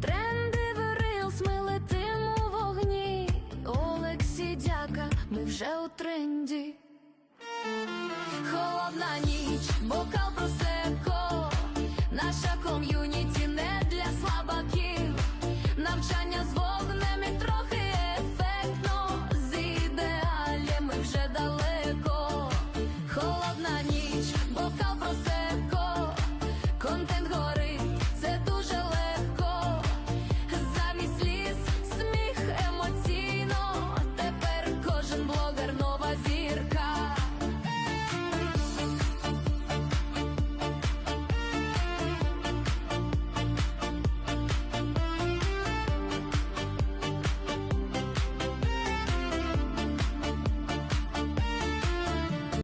тренди в рилс, ми вогні. Олексій, ми вже у тренді. Холодна ніч, бокал просеко, наша ком'юніті не для слабаків, навчання з вогнем і трохи ефектно, з ідеалі ми вже далеко, холодна ніч, бокал просеко.